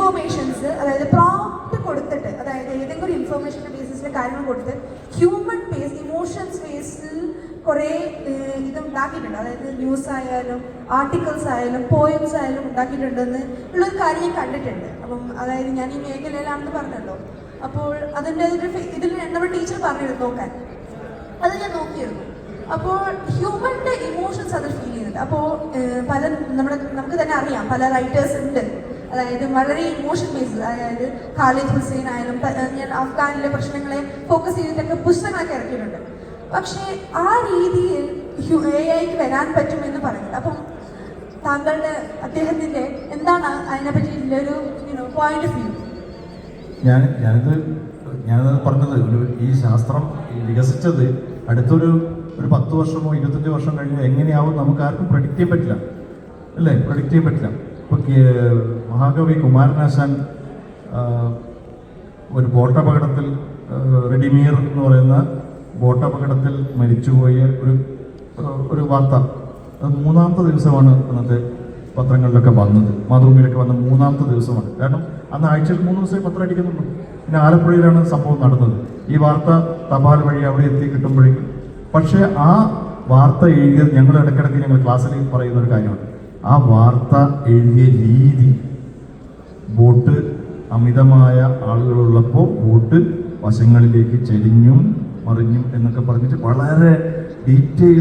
Informations അതായത് prompt കൊടുത്തിട്ട് അതായത് ഏതെങ്കിലും ഒരു ഇൻഫോർമേഷന്റെ ബേസിസിൽ കാര്യങ്ങൾ കൊടുത്ത് ഹ്യൂമൻ ബേസ് ഇമോഷൻസ് ബേസിൽ കുറേ ഇത് ഉണ്ടാക്കിയിട്ടുണ്ട് അതായത് ന്യൂസ് ആയാലും ആർട്ടിക്കിൾസ് ആയാലും പോയംസ് ആയാലും ഉണ്ടാക്കിയിട്ടുണ്ടെന്ന് ഉള്ളൊരു കാര്യം ഞാൻ കണ്ടിട്ടുണ്ട്. അപ്പം അതായത് ഞാൻ ഈ മേഖലയിലാണെന്ന് പറഞ്ഞല്ലോ. അപ്പോൾ അതിന്റെ അതിന്റെ ഇതിൽ നമ്മുടെ ടീച്ചർ പറഞ്ഞിരുന്നു നോക്കാൻ. അത് ഞാൻ നോക്കിയിരുന്നു. അപ്പോൾ ഹ്യൂമന്റെ ഇമോഷൻസ് അതിൽ ഫീൽ ചെയ്യുന്നുണ്ട്. അപ്പോൾ പല നമ്മുടെ നമുക്ക് തന്നെ അറിയാം. പല റൈറ്റേഴ്സ് ഉണ്ട്. അതായത് വളരെ ഇമോഷൻ ബേസ്ഡ് അതായത് ഖാലിദ് ഹുസൈൻ ആയാലും ഞാൻ അഫ്ഗാനിലെ പ്രശ്നങ്ങളെ ഫോക്കസ് ചെയ്തിട്ടൊക്കെ പുസ്തകങ്ങളൊക്കെ ഇറക്കിയിട്ടുണ്ട്. പക്ഷേ ആ രീതിയിൽ എ ഐക്ക് വരാൻ പറ്റുമെന്ന് പറയുന്നത്. അപ്പം താങ്കളുടെ അദ്ദേഹത്തിന്റെ എന്താണ് അതിനെ പറ്റിയിട്ടുള്ള ഒരു പോയിന്റ് ഓഫ് വ്യൂ ഞാൻ ഞാനിത് ഞാനത് പറഞ്ഞത് ഒരു ഈ ശാസ്ത്രം വികസിച്ചത് അടുത്തൊരു ഒരു പത്ത് വർഷമോ ഇരുപത്തഞ്ച് വർഷം കഴിഞ്ഞ് എങ്ങനെയാവും നമുക്ക് ആർക്കും പ്രഡിക്റ്റ് ചെയ്യാൻ പറ്റില്ല. അല്ലേ? പ്രഡിക്റ്റ് ചെയ്യാൻ പറ്റില്ല. മഹാകവി കുമാരനാശാൻ ഒരു ബോട്ടപകടത്തിൽ റെഡിമീർ എന്ന് പറയുന്ന ബോട്ടപകടത്തിൽ മരിച്ചുപോയ ഒരു ഒരു വാർത്ത. മൂന്നാമത്തെ ദിവസമാണ് അന്നത്തെ പത്രങ്ങളിലൊക്കെ വന്നത്. മാതൃഭൂമിയിലൊക്കെ വന്ന മൂന്നാമത്തെ ദിവസമാണ്. കാരണം അന്ന് ആഴ്ചയിൽ മൂന്ന് ദിവസമേ പത്രം അടിക്കുന്നുള്ളൂ. പിന്നെ ആലപ്പുഴയിലാണ് സംഭവം നടന്നത്. ഈ വാർത്ത തപാൽ വഴി അവിടെ എത്തി കിട്ടുമ്പോഴേക്കും. പക്ഷേ ആ വാർത്ത എഴുതിയത് ഞങ്ങൾ ഇടയ്ക്കിടയ്ക്ക് ഞങ്ങൾ ക്ലാസ്സിൽ പറയുന്ന ഒരു കാര്യമാണ്. ആ വാർത്ത എഴുതിയ രീതി. ബോട്ട് അമിതമായ ആളുകളുള്ളപ്പോൾ ബോട്ട് വശങ്ങളിലേക്ക് ചെരിഞ്ഞും മറിഞ്ഞും എന്നൊക്കെ പറഞ്ഞിട്ട് വളരെ ഡീറ്റെയിൽ